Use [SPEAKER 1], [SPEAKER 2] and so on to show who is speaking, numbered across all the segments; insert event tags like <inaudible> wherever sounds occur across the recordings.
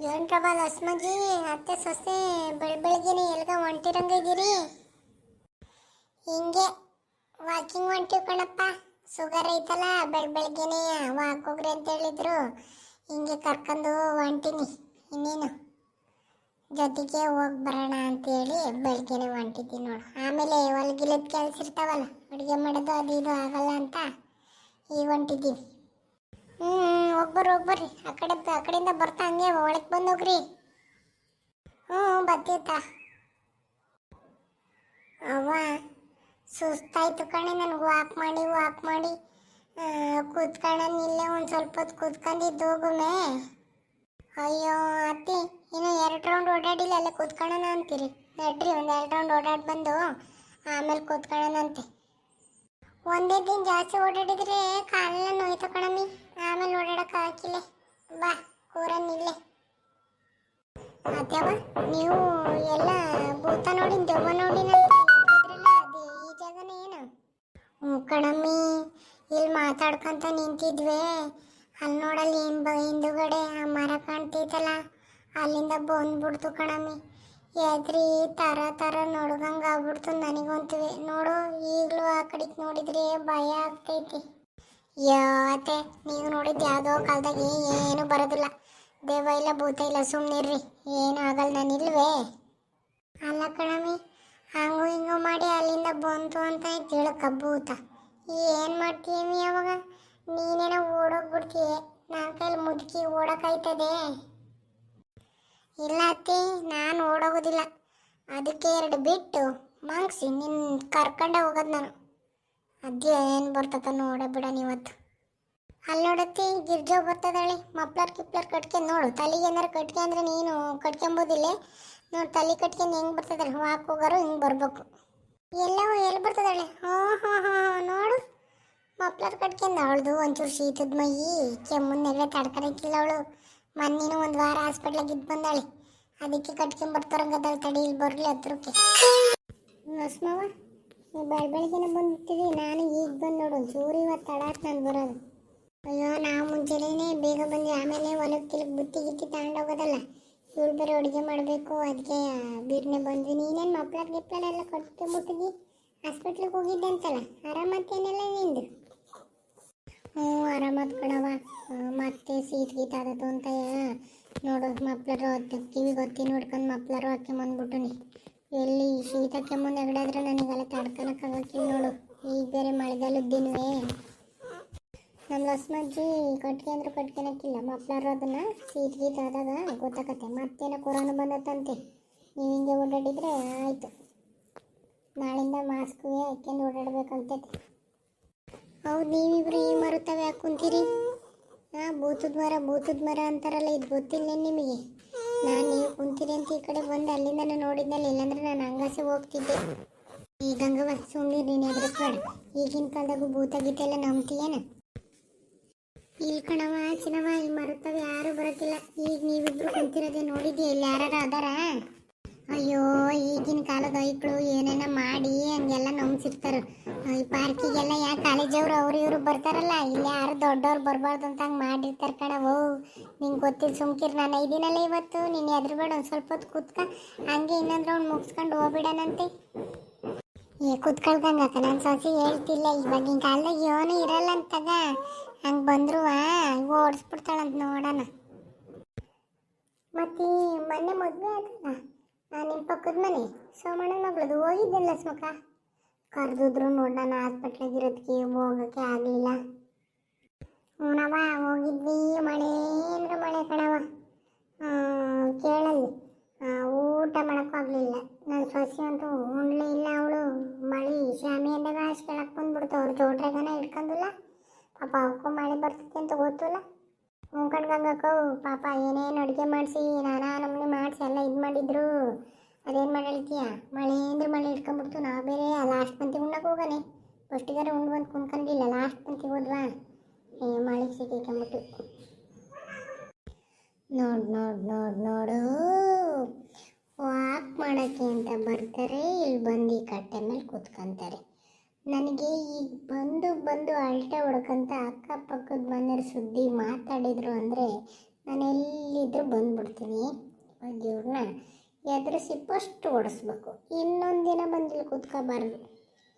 [SPEAKER 1] ಏನ್ರವ ಅಸ್ಮಜಿ ಅತ್ತೆ, ಸೊಸೆ ಬೆಳ ಎಲ್ಗ ಹೊಂಟಿರಂಗ ಇದ್ದೀರಿ ಹಿಂಗೆ ವಾಕಿಂಗ್ ಹೊಂಟಿವ್ ಕಣಪ್ಪ. ಶುಗರ್ ಐತಲ್ಲ ಬೆಳ ಬೆಳಗ್ಗೆನೆ ವಾಕ್ ಹೋಗ್ರಿ ಅಂತ ಹೇಳಿದ್ರು. ಹಿಂಗೆ ಕರ್ಕೊಂಡು ಹೊಂಟಿನಿ ಇನ್ನೇನು? ಜೊತೆಗೆ ಹೋಗಿ ಬರೋಣ ಅಂತೇಳಿ ಬೆಳಗ್ಗೆನೆ ಹೊಂಟಿದ್ದೀನಿ ನೋಡು. ಆಮೇಲೆ ಹೊಲ್ಗಿಲದ ಕೆಲಸ ಇರ್ತಾವಲ್ಲ ಅಡುಗೆ ಮಾಡೋದು ಅದು ಇದು ಆಗಲ್ಲ ಅಂತ, ಈಗ ಹೊಂಟಿದ್ದೀವಿ ಹೋಗ್ಬರ್ರಿ ಹೋಗ್ಬರ್ರಿ. ಆ ಕಡೆ ಆ ಕಡೆಯಿಂದ ಬರ್ತಾ ಹಂಗೆ ಒಳಗೆ ಬಂದು ಹೋಗ್ರಿ. ಹ್ಞೂ ಬತ್ತೀತ ಅವ್ವ, ಸುಸ್ತಾಯ್ತು ಕಣೆ ನನಗೆ. ವಾಕ್ ಮಾಡಿ ವಾಕ್ ಮಾಡಿ. ಕೂತ್ಕೊಳ್ಳ ಇಲ್ಲೇ ಒಂದು ಸ್ವಲ್ಪ ಹೊತ್ತು ಕೂತ್ಕೊಂಡಿದ್ದು ಹೋಗುಮೆ. ಅಯ್ಯೋ, ಅತ್ತಿ, ಇನ್ನು ಎರಡು ರೌಂಡ್ ಓಡಾಡಿಲ್ಲ, ಅಲ್ಲೇ ಕೂತ್ಕೊಳ್ಳೋಣ ಅಂತೀರಿ. ನಡ್ರಿ, ಒಂದು ಎರಡು ರೌಂಡ್ ಓಡಾಡಿ ಬಂದು, ಆಮೇಲೆ ಕೂತ್ಕೊಳ್ಳೋಣಂತೆ ಒಂದೇ ದಿನ ಜಾಸ್ತಿ ಓಡಾಡಿದ್ರೆ ಕಾಲೆಲ್ಲ ನೋಯ್ತು ಕಣಮ್ಮಿ. ಆಮೇಲೆ ಓಡಾಡಕ್ ಹಾಕಿಲ್ಲ. ಬಾ ಕೂರನ್ನಿಲ್ಲೇ ಅತ್ಯವ ನೀವು ಎಲ್ಲ ಭೂತ ನೋಡಿ ದೆವ್ವ ನೋಡಿ ಅದು ಈ ಜಾಗನೇ ಏನು? ಹ್ಞೂ ಕಣಮ್ಮಿ ಇಲ್ಲಿ ಮಾತಾಡ್ಕೊಂತ ನಿಂತಿದ್ವಿ. ಅಲ್ಲಿ ನೋಡಲ್ಲಿ ಏನು ಬ, ಹಿಂದುಗಡೆ ಆ ಮರ ಕಾಣ್ತೈತಲ್ಲ, ಅಲ್ಲಿಂದ ಬಂದ್ಬಿಡ್ತು ಕಣಮ್ಮಿ. ಎದ್ರಿ ತರ ತರ ನೋಡ್ದಂಗ ಆಗ್ಬಿಡ್ತು ನನಗಂತುವೆ ನೋಡು, ಈಗಲೂ ಆ ಕಡೆಗೆ ನೋಡಿದ್ರೆ ಭಯ ಆಗ್ತೈತಿ. ಯಾತೆ ನೀವು ನೋಡಿದ್ದು ಯಾವುದೋ ಕಾಲದಾಗ ಏನು ಬರೋದಿಲ್ಲ. ದೇವ ಇಲ್ಲ, ಭೂತ ಇಲ್ಲ ಸುಮ್ಮನಿರ್ರಿ ಏನು ಆಗಲ್ಲ, ನಾನು ಇಲ್ವೇ? ಅಲ್ಲ ಕಣಮಿ ಹಂಗು ಹಿಂಗು ಮಾಡಿ ಅಲ್ಲಿಂದ ಬಂತು ಅಂತ ತಿಳ್ಕ ಭೂತ. ಏನು ಮಾಡ್ತೀವಿ ಅವಾಗ? ನೀನೇನೋ ಓಡೋಗ್ಬಿಡ್ತೀಯ? ನನ್ನ ಕೈಲಿ ಮುದುಕಿ ಓಡೋಕಾಯ್ತದೆ. ಇಲ್ಲ ಅತ್ತಿ, ನಾನು ಓಡೋಗೋದಿಲ್ಲ. ಅದಕ್ಕೆ ಎರಡು ಬಿಟ್ಟು ಮಂಗ್ಸಿ ನಿನ್ನ ಕರ್ಕೊಂಡೆ ಹೋಗೋದು ನಾನು. ಅದೇ ಏನು ಬರ್ತದ ನೋಡ ಬಿಡ ನೀವತ್ತು. ಅಲ್ಲಿ ನೋಡತ್ತಿ ಗಿರ್ಜೋ ಬರ್ತದಳಿ. ಮಪ್ಲರ್ ಕಿಪ್ಲರ್ ಕಟ್ಕೆ ನೋಡು. ತಲೆಗೆ ಏನಾರು ಕಟ್ಕೆ ಅಂದ್ರೆ ನೀನು ಕಟ್ಕೊಂಬೋದಿಲ್ಲ. ನೋಡು ತಲೆ ಕಟ್ಕೊಂಡು ಹೆಂಗೆ ಬರ್ತದಾಳೆ ವಾಕ್ ಹೋಗೋರು ಹಿಂಗೆ ಬರ್ಬೇಕು. ಎಲ್ಲವೋ ಎಲ್ಲಿ ಬರ್ತದಾಳೆ? ಹ್ಞೂ ಹ್ಞೂ ಹ್ಞೂ ನೋಡು. ಮಪ್ಲರ್ ಕಟ್ಕೊಂಡು ಅವಳದು ಒಂಚೂರು ಶೀತದ ಮೈ ಕೆಮ್ಮನ್ನೆಲ್ಲ ನೆಗಡೆ ತಡ್ಕೊಳಕ್ಕಿಲ್ಲ ಅವಳು. ಮೊನ್ನೆನೂ ಒಂದು ವಾರ ಹಾಸ್ಪಿಟ್ಲಾಗ ಇದ್ದು ಬಂದಾಳೆ. ಅದಕ್ಕೆ ಕಟ್ಕೊಂಡ್ ಬರ್ತಾರಂಗದಾಳೆ ತಡಿ ಇಲ್ಲಿ ಬರಲಿ ಹತ್ರಕ್ಕೆ. ನಸ್ಮವ ಬೆಳ ಬೆಳಗ್ಗೆನೆ ಬಂದಿರ್ತೀವಿ ನಾನು ಈಗ ಬಂದು ನೋಡು ಚೂರು ಇವತ್ತು ತಡಾತ್ ನಾನು ಬರೋದು. ಅಯ್ಯೋ, ನಾವು ಮುಂಚೆನೇ ಬೇಗ ಬಂದು ಆಮೇಲೆ ಹೊಲಕ್ಕೆ ತಿಲಕ್ ಬುತ್ತಿ ಗಿತ್ತಿ ತಗೊಂಡೋಗೋದಲ್ಲ ಇವಳು ಬೇರೆ ಅಡುಗೆ ಮಾಡಬೇಕು ಅದಕ್ಕೆ ಬೀರ್ನೆ ಬಂದ್ವಿ. ನೀನೇನು ಎಲ್ಲ ಕಟ್ಕೊಂಬಿಟ್ಟಿದ್ದಿ ಹಾಸ್ಪಿಟ್ಲಿಗೆ ಹೋಗಿದ್ದೆ ಅಂತಲ್ಲ. ಆರಾಮತ್ತೇನೆಲ್ಲ ನಿಂದು? ಹ್ಞೂ ಆರಾಮತ್ ಕಣವ ಮತ್ತೆ ಸೀಟ್ ಗೀಟ್ ಆದದ್ದು ಅಂತ ನೋಡು ಮಪ್ಲರು ಕಿವಿಗೆ ನೋಡ್ಕೊಂಡು ನೋಡ್ಕೊಂಡು ಮಪ್ಲರು ಹಾಕ್ಕೊಂಬಂದ್ಬಿಟ್ಟುನಿ ಎಲ್ಲಿ ಶೀತ ಕೆಮ್ಮು ನೆಗಡಾದ್ರೆ ನನಗೆಲ್ಲ ತಡ್ಕೊಳಕ್ಕಾಗಕ್ಕಿಲ್ಲ ನೋಡು. ಈಗ ಬೇರೆ ಮಳೆಗಾಲದ್ದೇನುವೆ ನಮ್ಮ ಲಸ್ಮಜ್ಜಿ ಕಟ್ಗೆ ಅಂದ್ರೆ ಕಟ್ಕೊಳಕ್ಕಿಲ್ಲ ಮಪ್ಲರು ಅದನ್ನ ಸೀಟ್ ಗೀಟ್ ಆದಾಗ ಗೊತ್ತಾಗತ್ತೆ ಮತ್ತೇನೋ ಕೊರೋನಾ ಬಂದತ್ತಂತೆ. ನೀವು ಹಿಂಗೆ ಓಡಾಡಿದ್ರೆ ಆಯಿತು. ನಾಳಿಂದ ಮಾಸ್ಕ್ಗೆ ಹಾಕ್ಕೊಂಡು ಓಡಾಡ್ಬೇಕಂತೈತೆ ಹೌದು, ನೀವಿಬ್ರು ಈ ಮರುತ್ತವೆ ಹಾಕೊಂತೀರಿ ಕುಂತೀರಿ? ಹಾಂ ಭೂತದ ಮರ ಭೂತದ ಮರ ಅಂತಾರಲ್ಲ, ಇದು ಗೊತ್ತಿಲ್ಲ ನಿಮಗೆ? ನಾನು ನೀವು ಕುಂತೀರಿ ಅಂತ ಈ ಕಡೆ ಬಂದು ಅಲ್ಲಿಂದ ನೋಡಿದ್ನಲ್ಲ, ಇಲ್ಲಾಂದ್ರೆ ನಾನು ಹಂಗಾಸೆ ಹೋಗ್ತಿದ್ದೆ. ಈ ಗಂಗ ಬಸ್ ಸುಮ್ಮನೆ ನೀನು ಎದುರಿಸ್ಬೇಡ ಈಗಿನ ಕಾಲದಾಗೂ ಭೂತ ಗೀತ ಎಲ್ಲ ನಂಬ್ತೀಯೇನ ಇಲ್ಲಿ ಕಣವ ಚಿನ್ನವ ಈ ಮರುತ್ತವೆ, ಯಾರು ಬರೋದಿಲ್ಲ. ಈಗ ನೀವಿಬ್ರು ಕುಂತಿರೋದೇ ನೋಡಿದ್ಯಾ ಇಲ್ಲಿ ಯಾರು ಅದಾರ? ಅಯ್ಯೋ, ಈಗಿನ ಕಾಲದ ಐಕ್ಳು ಏನೇನ ಮಾಡಿ ಹಂಗೆಲ್ಲ ನಂಬಿಸಿರ್ತಾರೆ. ಈ ಪಾರ್ಕಿಗೆಲ್ಲ ಯಾ ಕಾಲೇಜವ್ರು ಅವ್ರು ಇವರು ಬರ್ತಾರಲ್ಲ? ಇಲ್ಲ ಯಾರು ದೊಡ್ಡವ್ರು ಬರಬಾರ್ದು ಅಂತ ಹಂಗೆ ಮಾಡಿರ್ತಾರೆ ಓ, ನಿಂಗೆ ಗೊತ್ತಿಲ್ಲ ಸುಮ್ಕಿರ್ ನಾನು ಐದಿನಲ್ಲ ಇವತ್ತು. ನೀನು ಎದ್ರಬೇಡ, ಒಂದು ಸ್ವಲ್ಪ ಹೊತ್ತು ಕೂತ್ಕ. ಹಂಗೆ ಇನ್ನೊಂದ್ರ ರೌಂಡ್ ಮುಗಿಸ್ಕೊಂಡು ಹೋಗ್ಬಿಡಣಂತೆ ಏ ಕುತ್ಕೊಳ್ದಂಗ ನನ್ನ ಸೊಸೆ ಹೇಳ್ತಿಲ್ಲ, ಇವಾಗಿನ ಕಾಲದಾಗ ಏನು ಇರಲ್ಲ ಅಂತಗ ಹಂಗೆ ಬಂದ್ರು ಓಡಿಸ್ಬಿಡ್ತಾಳಂತ ನೋಡೋಣ. ಮತ್ತೆ ಮೊನ್ನೆ ಮದುವೆ ಆಯ್ತಲ್ಲ ನಿಮ್ಮ ಪಕ್ಕದ ಮನೆ. ಸೋಮಣ್ಣನ ಮಗಳದು ಹೋಗಿದ್ದಿಲ್ಲ ಸುಖ ಕರೆದಿದ್ರು ನೋಡೋಣ ಹಾಸ್ಪಿಟ್ಲಾಗ ಇರೋದಕ್ಕೆ ಹೋಗೋಕ್ಕೆ ಆಗಲಿಲ್ಲ. ಹ್ಞೂನವ ಹೋಗಿದ್ವಿ ಮಳೆ ಅಂದ್ರೆ ಮಳೆ ಕಣವ ಕೇಳಲ್ಲಿ. ಊಟ ಮಾಡೋಕ್ಕೂ ಆಗಲಿಲ್ಲ. ನನ್ನ ಸೊಸೆ ಅಂತೂ ಉಣ್ಲೇ ಇಲ್ಲ ಅವಳು. ಮಳೆ ಶಾಮಿ ಅಂದಾಗ ಅಷ್ಟು ಕೆಳಕ್ಕೆ ಬಂದ್ಬಿಡ್ತು. ಅವ್ರು ಜೋಟ್ರೆಗನ ಇಟ್ಕೊಂಡಿಲ್ಲ ಪಾಪ ಅವಕ್ಕೂ ಮಳೆ ಬರ್ತೈತೆ ಅಂತ ಗೊತ್ತಿಲ್ಲ. ಉಂಕಂಡ್ಗಂಗಕ್ಕೋ ಪಾಪ ಏನೇನು ಅಡುಗೆ ಮಾಡಿಸಿ, ನಾನಾ ನಮ್ಮನೆ ಮಾಡಿಸಿ ಎಲ್ಲ ಇದು ಮಾಡಿದ್ರು. ಅದೇನು ಮಾಡಲ್ತೀಯ ಮಳೆ ಅಂದ್ರೆ ಮಳೆ ಇಟ್ಕೊಂಡ್ಬಿಡ್ತು. ನಾವು ಬೇರೆ ಲಾಸ್ಟ್ ಪಂತಿ ಉಣ್ಣಕ್ಕೆ ಹೋಗನೆ. ಫಸ್ಟಿಗಾರ ಉಂಡು ಬಂದು ಕುಣ್ಕೊಂಡಿಲ್ಲ. ಲಾಸ್ಟ್ ಪಂತಿ ಹೋದ್ವಾ? ಏ, ಮಳೆ ಸಿಕ್ಕಿಕೊಂಬಿಟ್ಟು ನೋಡು, ನೋಡ್ ನೋಡ್, ನೋಡು. ವಾಕ್ ಮಾಡೋಕ್ಕೆ ಅಂತ ಬರ್ತಾರೆ ಇಲ್ಲಿ ಬಂದು ಕಟ್ಟೆ ಮೇಲೆ ಕೂತ್ಕೊಂತಾರೆ. ನನಗೆ ಈಗ ಬಂದು ಬಂದು ಅಲ್ಟೆ ಹೊಡ್ಕೊಂತ ಅಕ್ಕಪಕ್ಕದ ಮನೆಯವ್ರ ಸುದ್ದಿ ಮಾತಾಡಿದ್ರು ಅಂದರೆ ನಾನು ಎಲ್ಲಿದ್ದರೂ ಬಂದ್ಬಿಡ್ತೀನಿ. ಇವ್ರನ್ನ ಎದುರಿಸಿ ಫಸ್ಟ್ ಓಡಿಸ್ಬೇಕು. ಇನ್ನೊಂದು ದಿನ ಬಂದಿಲ್ಲಿ ಕೂತ್ಕೋಬಾರ್ದು.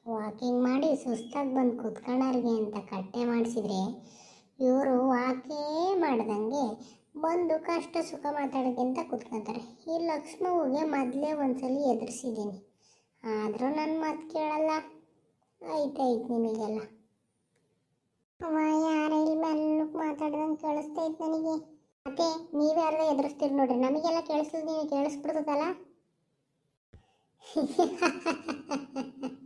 [SPEAKER 1] ವಾಕಿಂಗ್ ಮಾಡಿ ಸುಸ್ತಾಗಿ ಬಂದು ಕೂತ್ಕೊಳ್ಳೋರಿಗೆ ಅಂತ ಕಟ್ಟೆ ಮಾಡಿಸಿದ್ರೆ ಇವರು ವಾಕೇ ಮಾಡ್ದಂಗೆ ಬಂದು ಕಷ್ಟ ಸುಖ ಮಾತಾಡೋಕ್ಕಿಂತ ಕೂತ್ಕೊತಾರೆ. ಈ ಲಕ್ಷ್ಮವ್ಗೆ ಮೊದಲೇ ಒಂದ್ಸಲಿ ಎದುರಿಸಿದ್ದೀನಿ. ಆದರೂ ನನ್ನ ಮಾತು ಕೇಳಲ್ಲ. ಆಯ್ತಾಯ್ತು ನಿಮಗೆಲ್ಲ. ಅವ ಯಾರ ಇಲ್ಲಿ ಮೆಲ್ಲಕ್ಕೆ ಮಾತಾಡ್ದಂಗೆ ಕೇಳಿಸ್ತೈತೆ ನನಗೆ. ಮತ್ತೆ ಎಲ್ಲ ಎದುರಿಸ್ತೀರಿ ನೋಡ್ರಿ ನಮಗೆಲ್ಲ ಕೇಳಿಸ್ಲಿಲ್ಲ ನೀವು ಕೇಳಿಸ್ಬಿಡ್ತದಲ್ಲ? <laughs>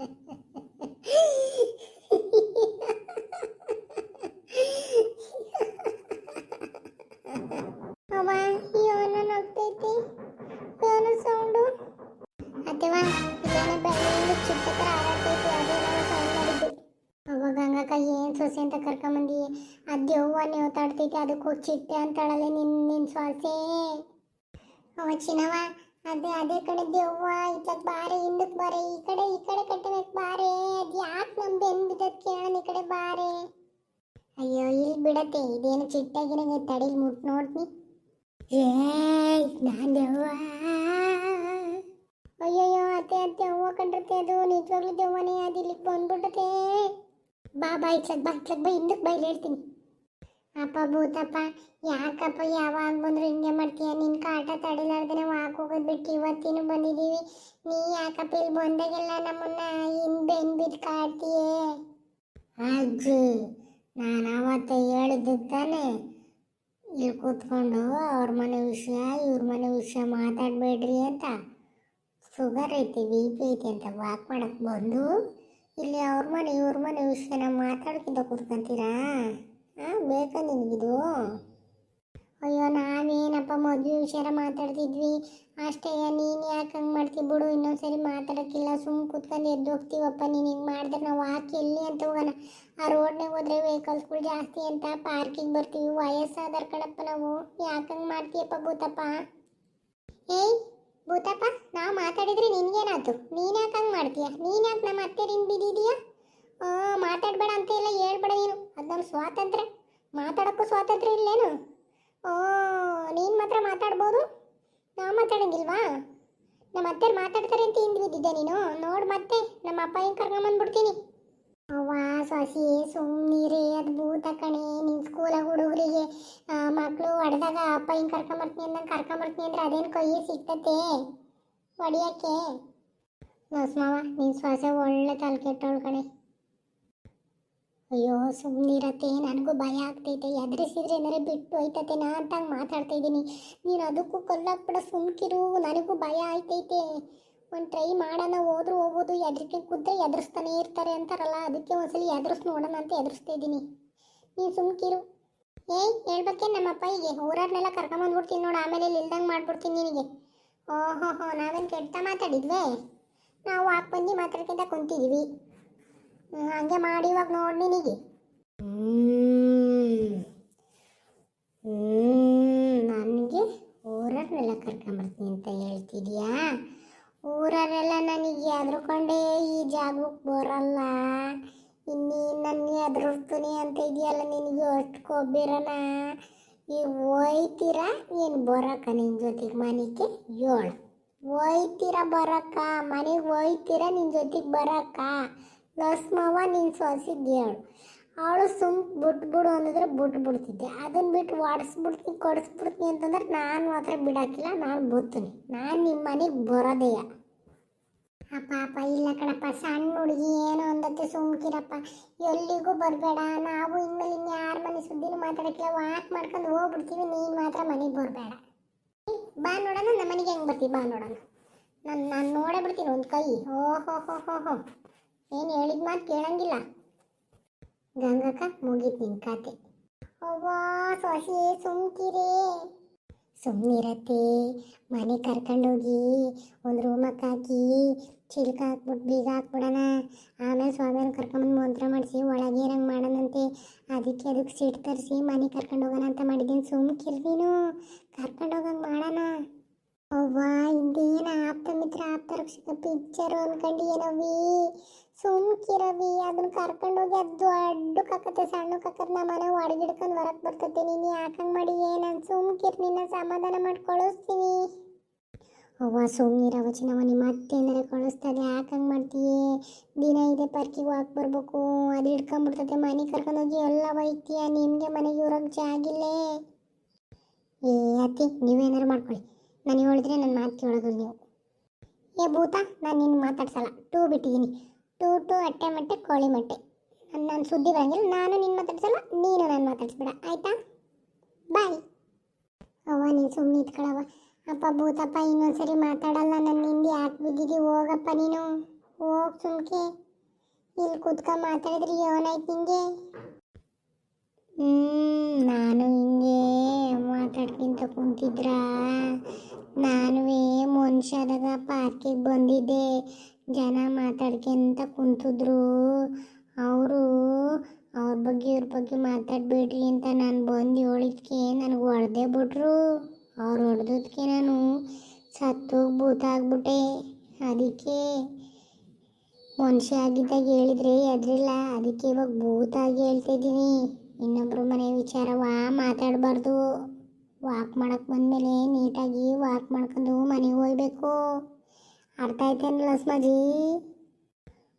[SPEAKER 1] ದೆವ್ವ ಅದು ಚಿಟ್ಟೆ ಅಂತಾಳಲ್ಲ ನಿನ್ನ ನಿನ್ನ ಸೊಸೆ ಅವ ಚಿನ್ನವ, ಅದೇ ಅದೇ ಕಡೆ ದೇವ್ವ ಇತ್ತಕ್ ಬಾರೆ ಹಿಂದಕ್ಕೆ ಬಾರೆ, ಈ ಕಡೆ ಈ ಕಡೆ ಕಟ್ಟಬೇಕು ಬಾರೆ. ಅದು ಯಾಕೆ ನಮ್ಮ ಬೆನ್ನು ಬಿದ್ದದ್ ಕೇಳೋಣ ಈ ಕಡೆ ಬಾರೆ? ಅಯ್ಯೋ ಇಲ್ಲಿ ಬಿಡತ್ತೆ, ಇದೇನು ಚಿಟ್ಟಾಗಿರಂಗೆ ತಡೀಲಿ ಮುಟ್ ನೋಡ್ತೀನಿ ಏ ನಾನು ದೇವ್ವ. ಅಯ್ಯಯ್ಯೋ, ಅತ್ತೆ ಅತ್ತೆ, ಅವ್ವ ಅದು, ನಿಜವಾಗ್ಲೂ ದೇವ್ವನೇ, ಅದು ಇಲ್ಲಿಗೆ ಬಂದ್ಬಿಟ್ಟತೆ ಬಾ ಬಾ ಇಟ್ಲಕ್ ಬಾ ಇಟ್ಲಕ್ ಬಾ ಹಿಂದಕ್ಕೆ ಬೈಲಿ ಹೇಳ್ತೀನಿ. ಅಪ್ಪ ಭೂತಪ್ಪ, ಯಾಕಪ್ಪ ಯಾವಾಗ ಬಂದ್ರು ಹಿಂಗೆ ಮಾಡ್ತೀಯ? ನಿನ್ ಕಾಟ ತಡಿಲಾರ್ದೇನೆ ವಾಕ್ ಹೋಗೋದು ಬಿಟ್ಟು ಇವತ್ತಿನ ಬಂದಿದ್ದೀವಿ ನೀ ಯಾಕಪ್ಪ ಇಲ್ಲಿ ಬಂದಾಗೆಲ್ಲ ನಮ್ಮನ್ನ ಹಿಂದೆ ಬೆನ್ ಬಿದ್ದು ಕಾಡ್ತೀಯೇ? ಅಜ್ಜಿ, ನಾನು ಅವತ್ತ ಹೇಳಿದ್ದು ತಾನೆ. ಇಲ್ಲಿ ಕೂತ್ಕೊಂಡು ಅವ್ರ ಮನೆ ವಿಷಯ, ಇವ್ರ ಮನೆ ವಿಷಯ ಮಾತಾಡಬೇಡ್ರಿ ಅಂತ. ಶುಗರ್ ಐತಿ ಬಿ ಪಿ ಐತಿ ಅಂತ ವಾಕ್ ಮಾಡಕ್ಕೆ ಬಂದು, ಇಲ್ಲಿ ಅವ್ರ ಮನೆ, ಇವ್ರ ಮನೆ ವಿಷಯನ ಮಾತಾಡ್ಕಿಂತ ಕೂತ್ಕೊಂತೀರಾ? ಹಾಂ, ಬೇಕಾ ನಿನಗಿದು? ಅಯ್ಯೋ ನಾವೇನಪ್ಪ ಮದುವೆ ವಿಷಯ ಮಾತಾಡ್ತಿದ್ವಿ. ಅಷ್ಟೇ ನೀನು ಯಾಕೆ ಹಂಗೆ ಮಾಡ್ತೀವಿ ಬಿಡು, ಇನ್ನೊಂದ್ಸರಿ ಮಾತಾಡೋಕ್ಕಿಲ್ಲ. ಸುಮ್ಮನೆ ಕೂತ್ಕೊಂಡು ಎದ್ದು ಹೋಗ್ತೀವಪ್ಪ, ನೀನು ಹಿಂಗೆ ಮಾಡಿದ್ರೆ ನಾವು ಹಾಕಿ ಎಲ್ಲಿ ಅಂತ ಹೋಗೋಣ. ಆ ರೋಡ್ನಾಗ ಹೋದ್ರೆ ವೆಹಿಕಲ್ಸ್ಗಳು ಜಾಸ್ತಿ ಅಂತ ಪಾರ್ಕಿಗೆ ಬರ್ತೀವಿ. ವಯಸ್ಸಾದರ ಕಡಪ್ಪ ನಾವು. ಯಾಕೆ ಹಂಗೆ ಮಾಡ್ತೀಯಪ್ಪ ಭೂತಪ್ಪ? ಏಯ್, ಭೂತಪ್ಪ, ನಾವು ಮಾತಾಡಿದ್ರೆ ನಿನಗೇನಾಯ್ತು ನೀನು ಯಾಕೆ ಹಂಗೆ ಮಾಡ್ತೀಯ? ನೀನು ಯಾಕೆ ನಮ್ಮ ಅತ್ತೆರಿಂದ ಬಿದ್ದಿದೀಯಾ? ಮಾತಾಡಬೇಡ ಅಂತ ಇಲ್ಲ ಹೇಳ್ಬೇಡ ನೀನು. ಅದು ಸ್ವಾತಂತ್ರ್ಯ. ಮಾತಾಡೋಕ್ಕೂ ಸ್ವಾತಂತ್ರ್ಯ ಇಲ್ಲೇನು? ಓ, ನೀನು ಮಾತ್ರ ಮಾತಾಡ್ಬೋದು? ನಾವು ಮಾತಾಡಂಗಿಲ್ವಾ? ನಮ್ಮ ಅತ್ತೆ ಮಾತಾಡ್ತಾರೆ ಅಂತ ಹಿಂದೆ ಬಿದ್ದಿದ್ದೆ ನೀನು. ನೋಡು ಮತ್ತೆ ನಮ್ಮ ಅಪ್ಪ ಹೆಂಗೆ ಕರ್ಕೊಂಬಂದ್ಬಿಡ್ತೀನಿ ಅವ್ವ, ಸೊಸಿ ಸುಮ್ಮನಿರಿ ಅದು ಭೂತ ಕಣೆ. ನಿನ್ನ ಸ್ಕೂಲ ಹುಡುಗರಿಗೆ ಮಕ್ಕಳು ಹೊಡೆದಾಗ ಅಪ್ಪ ಹಿಂಗೆ ಕರ್ಕೊಂಬರ್ತೀನಿ ಅಂದಂಗೆ ಕರ್ಕೊಂಬರ್ತೀನಿ ಅಂದ್ರೆ ಅದೇನು ಕೈಯಿ ಸಿಗ್ತತೆ? ಹೊಡಿಯೋಕ್ಕೆ ನೋಸ್ಮಾವ ನಿನ್ನ ಸೊಸೆ ಒಳ್ಳೆ ತಲೆ ಕೆಟ್ಟವಳು ಕಣೆ. ಅಯ್ಯೋ ಸುಮ್ಮನಿರತ್ತೆ ನನಗೂ ಭಯ ಆಗ್ತೈತೆ. ಎದುರಿಸಿದ್ರೆ ಏನಾರು ಬಿಟ್ಟು ಹೋಯ್ತತೆ. ನಾ ಅಂತ ಮಾತಾಡ್ತಾ ಇದ್ದೀನಿ. ನೀನು ಅದಕ್ಕೂ ಕೊಲ್ಲಾಕ್ಬಿಡ ಸುಮ್ಕಿರು. ನನಗೂ ಭಯ ಆಯ್ತೈತೆ. ಒಂದು ಟ್ರೈ ಮಾಡೋಣ. ಹೋದ್ರೂ ಹೋಗ್ಬೋದು. ಎದ್ರಿಕೆ ಕೂತ್ರೆ ಎದುರಿಸ್ತಾನೆ ಇರ್ತಾರೆ ಅಂತಾರಲ್ಲ ಅದಕ್ಕೆ ಒಂದ್ಸಲಿ ಎದುರಿಸ್ ನೋಡೋಣ ಅಂತ ಎದುರಿಸ್ತಾ ಇದ್ದೀನಿ. ನೀನು ಸುಮ್ಕಿರು. ಏಯ್ ಹೇಳ್ಬೇಕೆ ನಮ್ಮ ಅಪ್ಪಾಯಿಗೆ ಊರನ್ನೆಲ್ಲ ಕರ್ಕೊಂಬಂದ್ಬಿಡ್ತೀನಿ ನೋಡು. ಆಮೇಲೆ ಇಲ್ದಂಗೆ ಮಾಡ್ಬಿಡ್ತೀನಿ ನಿನಗೆ. ಓಹೋ ಹೋ ನಾವೇನು ಕೆಟ್ಟ ಮಾತಾಡಿದ್ವಿ? ನಾವು ಹಾಕಿ ಬಂದು ಮಾತಾಡ್ಕೊಂತ ಕುಂತಿದ್ದೀವಿ ಹ್ಮ್, ಹಂಗೆ ಮಾಡಿ ಇವಾಗ ನೋಡಿ ನಿನಗೆ. ನನಗೆ ಊರವ್ರನ್ನೆಲ್ಲ ಕರ್ಕೊಂಬರ್ತೀನಿ ಅಂತ ಹೇಳ್ತಿದ್ಯಾ? ಊರರೆಲ್ಲ ನನಗೆ ಎದ್ರುಕೊಂಡೇ ಈ ಜಾಗಕ್ಕೆ ಬರಲ್ಲ. ಇನ್ನೇನು ನನ್ನ ಎದುರಿಸ್ತೀನಿ ಅಂತ ಇದೆಯಲ್ಲ ನಿನಗೆ ಅಷ್ಟು ಕೊಬ್ಬಿರನ ಈಗ ಹೋಯ್ತೀರ? ಏನು ಬರೋಕ್ಕ ನಿನ್ನ ಜೊತೆಗೆ ಮನೆಗೆ? ಏಳು ಹೋಯ್ತೀರ ಬರೋಕ್ಕ? ಮನೆಗೆ ಹೋಯ್ತೀರ ನಿನ್ನ ಜೊತೆಗೆ ಬರಕ್ಕ? ಲಸ್ಮವ್ವ ನಿನ್ನ ಸೊಸಿಗೆ ಹೇಳು ಅವಳು ಸುಮ್ ಬಿಟ್ಬಿಡು ಅಂದಿದ್ರೆ ಬಿಟ್ಬಿಡ್ತಿದ್ದೆ. ಅದನ್ನ ಬಿಟ್ಟು ಓಡಿಸ್ಬಿಡ್ತೀನಿ ಕೊಡಿಸ್ಬಿಡ್ತೀನಿ ಅಂತಂದ್ರೆ ನಾನು ಮಾತ್ರ ಬಿಡಾಕಿಲ್ಲ, ನಾನು ಬರ್ತೀನಿ ನಾನು ನಿಮ್ಮ ಮನೆಗೆ ಬರೋದೆಯ ಆ ಪಾಪ, ಇಲ್ಲ ಕಣಪ್ಪ, ಸಣ್ಣ ಹುಡುಗಿ ಏನು ಅಂದತ್ತೆ ಸುಮ್ಕಿರಪ್ಪ. ಎಲ್ಲಿಗೂ ಬರಬೇಡ, ನಾವು ಇನ್ಮೇಲೆ ಯಾರ ಮನೆ ಸುದ್ದಿನೂ ಮಾತಾಡಕ್ಕಿಲ್ಲ. ವಾಕ್ ಮಾಡ್ಕೊಂಡು ಹೋಗ್ಬಿಡ್ತೀವಿ, ನೀನು ಮಾತ್ರ ಮನೆಗೆ ಬರಬೇಡ. ಬಾ ನೋಡೋಣ, ನಮ್ಮ ಮನೆಗೆ ಹೆಂಗೆ ಬರ್ತೀವಿ ಬಾ ನೋಡೋಣ. ನಾನು ನಾನು ನೋಡೇ ಬಿಡ್ತೀನಿ ಒಂದು ಕೈ. ಓಹೋ ಹೋ ಹೋ ಹೋ ಏನು ಹೇಳಿದ ಮಾತು ಕೇಳಂಗಿಲ್ಲ. ಗಂಗಕ್ಕ ಮುಗಿತ್ ನಿನ್ ಕತೆ. ಅವ್ವಾ, ಸೊಸೆ, ಸುಮ್ಕಿರೇ. ಸುಮ್ಮನಿರತ್ತೆ ಮನೆ ಕರ್ಕೊಂಡೋಗಿ, ಒಂದು ರೂಮಕ್ಕೆ ಹಾಕಿ, ಚಿಲ್ಕ ಹಾಕ್ಬಿಟ್ಟು ಬೀಗ ಹಾಕ್ಬಿಡೋಣ. ಆಮೇಲೆ ಸ್ವಾಮಿಯನ್ನು ಕರ್ಕೊಂಬಂದು ಮಂತ್ರ ಮಾಡಿಸಿ, ಒಳಗೆ ಇರಂಗೆ ಮಾಡೋಣಂತೆ. ಅದಕ್ಕೆ ಅದಕ್ಕೆ ಸೀಟ್ ತರಿಸಿ, ಮನೆ ಕರ್ಕೊಂಡು ಹೋಗೋಣ ಅಂತ ಮಾಡಿದ್ದೀನಿ ಸುಮ್ಕಿರ್ ನೀನು. ಕರ್ಕೊಂಡೋಗಂಗೆ ಮಾಡೋಣ. ಅವ್ವ ಇದೇನು ಆಪ್ತ ಮಿತ್ರ ಆಪ್ತ ರಕ್ಷಕ ಪಿಕ್ಚರು ಅಂದ್ಕೊಂಡು ಸುಮ್ಕಿರವಿ, ಅದನ್ನ ಕರ್ಕೊಂಡೋಗಿ ಅದು ದೊಡ್ಡಕ್ಕಾಕತ್ತೆ ಸಣ್ಣ ನಮ್ಮ ಮನೆ ಒಡಗಿಡ್ಕೊಂಡು ಹೊರಗೆ ಬರ್ತೈತೆ. ನೀನು ಯಾಕಂಗೆ ಮಾಡಿ ನಾನು ಸುಮ್ಕಿರ್, ನಿನ್ನ ಸಮಾಧಾನ ಮಾಡಿ ಕಳಿಸ್ತೀನಿ ಅವ್ವ ಸುಮ್ಮನಿರವ ಚಿನ್ನವ ನಿಮ್ಮ ಅತ್ತೆ ಅಂದರೆ ಕಳಿಸ್ತದೆ ಯಾಕಂಗೆ ಮಾಡ್ತೀಯೇ? ದಿನ ಇದೆ ಪಾರ್ಕಿಗೆ ಹೋಗಿ ಬರ್ಬೇಕು. ಅದು ಹಿಡ್ಕೊಂಬಿಡ್ತೈತೆ. ಮನೆ ಕರ್ಕೊಂಡೋಗಿ ಎಲ್ಲ ಒಯ್ತೀಯ ನಿಮಗೆ ಮನೆಗೆ ಇವ್ರಾಗ ಜಾಗಿಲ್ಲೇ. ಏ, ಅತ್ತಿ, ನೀವೇನಾರು ಮಾಡ್ಕೊಳ್ಳಿ. ನಾನು ಹೇಳಿದ್ರೆ ನನ್ನ ಮಾತು ಕೇಳೋದು ನೀವು. ಏ, ಭೂತ, ನಾನು ನಿನ್ನ ಮಾತಾಡ್ಸಲ್ಲ. ಟೂ ಬಿಟ್ಟಿದ್ದೀನಿ ಟೂ ಟು ಅಟ್ಟೆ ಮಟ್ಟೆ, ಕೋಳಿ ಮಟ್ಟೆ. ನಾನು ಸುದ್ದಿ ಬರಂಗಿಲ್ಲ. ನಾನು ನಿನ್ನ ಮಾತಾಡ್ಸಲ್ಲ, ನೀನು ನಾನು ಮಾತಾಡ್ಸ್ಬೇಡ. ಆಯ್ತಾ? ಬಾಯ್. ಅವ್ವ, ನೀನು ಸುಮ್ಮನೆ ಇಟ್ಕೊಳವ ಅಪ್ಪ, ಭೂತಪ್ಪ, ಇನ್ನೊಂದ್ಸರಿ ಮಾತಾಡಲ್ಲ. ನನ್ನ ಹಿಂದೆ ಯಾಕೆ ಬಿದ್ದಿದ್ದಿ ಹೋಗಪ್ಪ ನೀನು. ಹೋಗಿ ಸುಮ್ಕೆ. ಇಲ್ಲಿ ಕೂತ್ಕ ಮಾತಾಡಿದ್ರಿ ಏನಾಯ್ತು ನಿಂಗೆ? ಹ್ಞೂ ನಾನು ಹಿಂಗೆ ಮಾತಾಡ್ಕಿಂತ ಕುಂತಿದ್ರಾ? ನಾನುವೇ ಮನುಷ್ಯದಾಗ ಪಾರ್ಕಿಗೆ ಬಂದಿದ್ದೆ. ಜನ ಮಾತಾಡ್ಕೊಂತ ಕುಂತಿದ್ರು. ಅವರು ಅವ್ರ ಬಗ್ಗೆ ಇವ್ರ ಬಗ್ಗೆ ಮಾತಾಡಬೇಡ್ರಿ ಅಂತ ನಾನು ಬಂದು ಹೇಳಿದ್ಕೆ ನನಗೆ ಹೊಡೆದೇ ಬಿಟ್ರು. ಅವ್ರು ಹೊಡೆದಕ್ಕೆ ನಾನು ಸತ್ತೋಗಿ ಭೂತ ಆಗ್ಬಿಟ್ಟೆ. ಅದಕ್ಕೆ ಮನುಷ್ಯ ಆಗಿದ್ದಾಗ ಹೇಳಿದ್ರೆ ಎದ್ರಿಲ್ಲ. ಅದಕ್ಕೆ ಇವಾಗ ಭೂತಾಗಿ ಹೇಳ್ತಿದ್ದೀನಿ ಇನ್ನೊಬ್ರು ಮನೆ ವಿಚಾರವ ಮಾತಾಡಬಾರ್ದು. ವಾಕ್ ಮಾಡಕ್ಕೆ ಬಂದಮೇಲೆ ನೀಟಾಗಿ ವಾಕ್ ಮಾಡ್ಕೊಂಡು ಮನೆಗೆ ಹೋಗ್ಬೇಕು. ಅರ್ಥ ಆಯ್ತೇನು ಲಸ್ಮಾಜಿ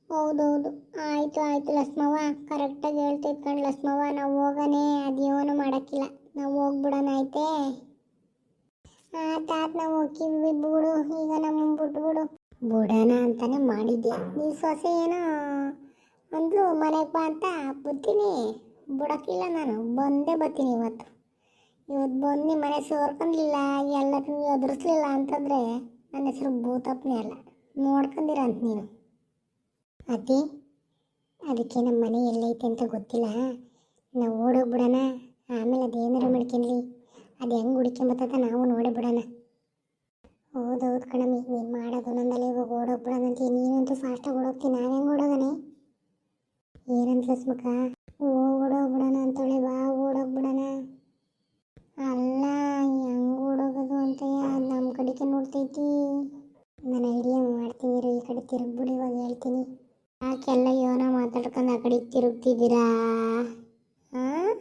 [SPEAKER 1] ಹೌದೌದು. ಆಯಿತು ಆಯಿತು ಲಸ್ಮವ್ವ ಕರೆಕ್ಟಾಗಿ ಹೇಳ್ತೈತೆ ಕಣ್ ಲಸ್ಮವ್ವ ನಾವು ಹೋಗನೆ. ಅದೇನು ಮಾಡೋಕ್ಕಿಲ್ಲ. ನಾವು ಹೋಗ್ಬಿಡೋಣ ಐತೆ ಆತಾತ್ ನಾವು ಹೋಗ್ತೀವಿ ಬಿಡು ಈಗ ನಮ್ಮ ಬಿಟ್ಬಿಡು ಬಿಡೋಣ ಅಂತಾನೆ ಮಾಡಿದ್ದೆ ನೀ ಸೊಸೆ ಏನೋ ಅಂದ್ಲು, ಮನೆಗೆ ಬಾ ಅಂತ? ಬತ್ತೀನಿ. ಬಿಡೋಕ್ಕಿಲ್ಲ ನಾನು. ಬಂದೇ ಬರ್ತೀನಿ ಇವತ್ತು. ಇವತ್ತು ಬಂದು ಮನೆ ಸೇರ್ಕೊಂಡಿಲ್ಲ, ಎಲ್ಲದನ್ನು ಎದುರಿಸ್ಲಿಲ್ಲ ಅಂತಂದರೆ ನನ್ನ ಹೆಸರು ಭೂತಪ್ಪನೇ ಅಲ್ಲ. ನೋಡ್ಕೊಂಡಿರಂತ ನೀನು. ಅತಿ, ಅದಕ್ಕೆ ನಮ್ಮ ಮನೆ ಎಲ್ಲೈತೆ ಅಂತ ಗೊತ್ತಿಲ್ಲ. ನಾವು ಓಡೋಗ್ಬಿಡೋಣ. ಆಮೇಲೆ ಅದೇನಾರು ಮಾಡ್ಕೊಂಡ್ಲಿ. ಅದು ಹೆಂಗೆ ಹುಡ್ಕೊಂಬತ್ತದ ನಾವು ನೋಡಿಬಿಡೋಣ. ಹೌದೌದು ಕಣಮಿ ನೀನು ಮಾಡೋದು ನಂದಲ್ಲ ಇವಾಗ ಓಡೋಗ್ಬಿಡೋಣ ಅಂತ ನೀನಂತೂ ಫಾಸ್ಟಾಗಿ ಓಡೋಗ್ತೀನಿ ನಾನು ಹೆಂಗೆ ಓಡೋಗನೆ? ಏನಂತ ಲಸ್ಮಕ್ಕ ಓಡೋಗ್ಬಿಡೋಣ ಅಂತೇಳಿ, ಬಾ, ಓಡೋಗ್ಬಿಡೋಣ. ಅಲ್ಲ ಹೆಂಗೆ ಓಡೋಗೋದು ಅಂತ ನಮ್ಮ ಕಡೆಗೆ ನೋಡ್ತೈತಿ? ನಾನು ಐಡಿಯಾ ಮಾಡ್ತೀನಿ ಈ ಕಡೆ ತಿರುಗ್ಬಿಡಿ, ಇವಾಗ ಹೇಳ್ತೀನಿ. ಯಾಕೆಲ್ಲ ಯೋನ ಮಾತಾಡ್ಕೊಂಡು ಆ ಕಡೆ ತಿರುಗ್ತಿದ್ದೀರಾ? ಹಾಂ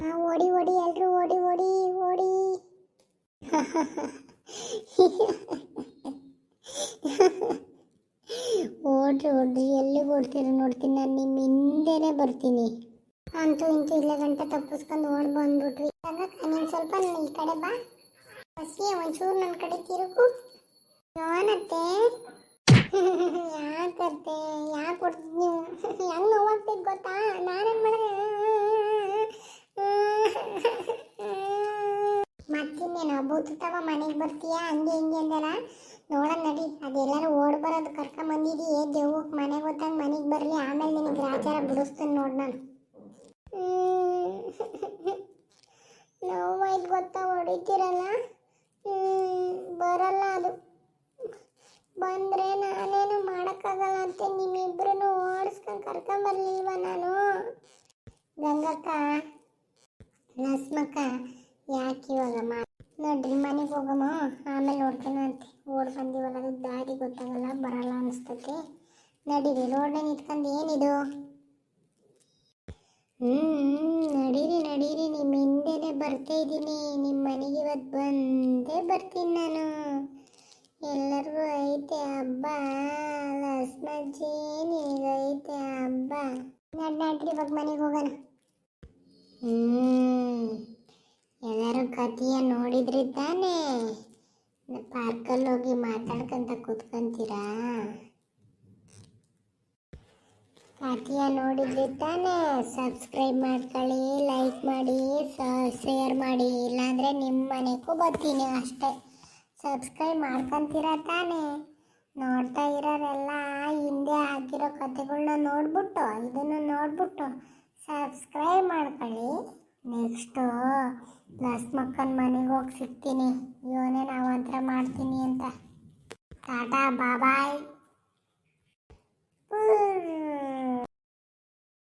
[SPEAKER 1] ಹಾಂ ಓಡಿ ಓಡಿ ಎಲ್ಲರೂ ಓಡಿ ಓಡಿ ಓಡಿ. ಓಡ್ರಿ ಓಡ್ರಿ, ಎಲ್ಲಿಗೆ ಓಡ್ತೀರ ನೋಡ್ತೀನಿ, ನಾನು ನಿಮ್ಮ ಹಿಂದೆನೇ ಬರ್ತೀನಿ. ಅಂತೂ ಇಂತೂ ಇಲ್ಲ ಗಂಟೆ ತಪ್ಪಿಸ್ಕೊಂಡು ಓಡ್ ಬಂದ್ಬಿಟ್ರಿ. ನೀನು ಸ್ವಲ್ಪ ಈ ಕಡೆ ಬಾ. ಹಸಿ, ಒಂಚೂರು ನನ್ನ ಕಡೆ ತಿರುಗು. ಯಾನತ್ತೆ? ಯಾಕತ್ತೆ? ಯಾಕೆ ಕೊಡ್ತಿದ್ ನೀವು? ಹೆಂಗೆ ನೋವಾಗ್ತೈತೆ ಗೊತ್ತಾ? ನಾನೇನು ಮಾಡಿದ್ರೆ ಮತ್ತಿನ್ನೇನು ಭೂತವ ಮನೆಗೆ ಬರ್ತೀಯಾ? ಹಂಗೆ ಹಿಂಗೆ ಅಂದಲ್ಲ. ನೋಡೋಣ ನಡಿ, ಅದೆಲ್ಲರೂ ಓಡ್ ಬರೋದು ಕರ್ಕೊಂಬಂದಿದೀ ದೇವು ಮನೆಗೆ ಹೋದಂಗೆ ಮನೆಗೆ ಬರಲಿ, ಆಮೇಲೆ ನಿನಗೆ ಗ್ರಾಚಾರ ಬಿಡಿಸ್ತೀನಿ ನೋಡಿ ನಾನು. ನೋವಾಯ್ತು ಗೊತ್ತಾ ಹೊಡಿತೀರಲ್ಲ? ಬರಲ್ಲ ಅದು. ಬಂದ್ರೆ ನಾನೇನು ಮಾಡೋಕ್ಕಾಗಲ್ಲ ಅಂತ ನಿಮ್ಮಿಬ್ಬರನ್ನು ಓಡಿಸ್ಕೊಂಡು ಕರ್ಕೊಂಬರ್ಲಿಲ್ವ ನಾನು? ಗಂಗಕ್ಕ, ನಸ್ಮಕ್ಕ, ಯಾಕೆ ಇವಾಗ ಮಾ ನೋಡ್ರಿ, ಮನೆಗೆ ಹೋಗಮ್ಮ. ಆಮೇಲೆ ನೋಡ್ತೀನಿ ಅಂತ. ಓಡ್ ಬಂದಿವಲ್ಲ ದಾರಿ ಗೊತ್ತಾಗಲ್ಲ, ಬರಲ್ಲ ಅನಿಸ್ತತೆ. ನಡೀರಿ ರೋಡ್ನ ನಿಂತ್ಕೊಂಡು ಏನಿದು? ಹ್ಮ್ ನಡೀರಿ ನಡೀರಿ. ನಿಮ್ಮ ಹಿಂದೆನೆ ಬರ್ತಾ ಇದ್ದೀನಿ. ನಿಮ್ಮ ಮನೆಗೆ ಇವತ್ತು ಬಂದೇ ಬರ್ತೀನಿ ನಾನು. ಎಲ್ಲರಿಗೂ ಐತೆ, ಹಬ್ಬ. ಲಸ್ಮಜ್ಜಿ ಐತೆ, ಹಬ್ಬ. ನಡ್ ನಡ್ರಿ, ಇವಾಗ ಮನೆಗೆ ಹೋಗೋಣ. ಹ್ಮ್, ಎಲ್ಲರೂ ಕಥೆಯ ನೋಡಿದ್ರಿ ತಾನೇ. ಪಾರ್ಕಲ್ಲಿ ಹೋಗಿ ಮಾತಾಡ್ಕೊಂತ ಕೂತ್ಕೊಂತೀರಾ? ಕಥೆಯ ನೋಡಿದ್ರಿ ತಾನೇ. ಸಬ್ಸ್ಕ್ರೈಬ್ ಮಾಡ್ಕೊಳ್ಳಿ ಲೈಕ್ ಮಾಡಿ ಶೇರ್ ಮಾಡಿ, ಇಲ್ಲಾಂದರೆ ನಿಮ್ಮ ಮನೆಗೂ ಬರ್ತೀನಿ ಅಷ್ಟೇ. ಸಬ್ಸ್ಕ್ರೈಬ್ ಮಾಡ್ಕೊಂತೀರಾ ತಾನೇ? ನೋಡ್ತಾ ಇರೋರೆಲ್ಲ ಹಿಂದೆ ಹಾಕಿರೋ ಕಥೆಗಳನ್ನ ನೋಡ್ಬಿಟ್ಟು, ಇದನ್ನು ನೋಡ್ಬಿಟ್ಟು ಸಬ್ಸ್ಕ್ರೈಬ್ ಮಾಡ್ಕೊಳ್ಳಿ. ನೆಕ್ಸ್ಟು ಲಸ್ಮಕ್ಕನ ಮನೆಗೆ ಹೋಗಿ ಸಿಗ್ತೀನಿ. ಇವನೇ ನಾವು ಮಾಡ್ತೀನಿ ಅಂತ. ಟಾಟಾ ಬಾಬಾಯ್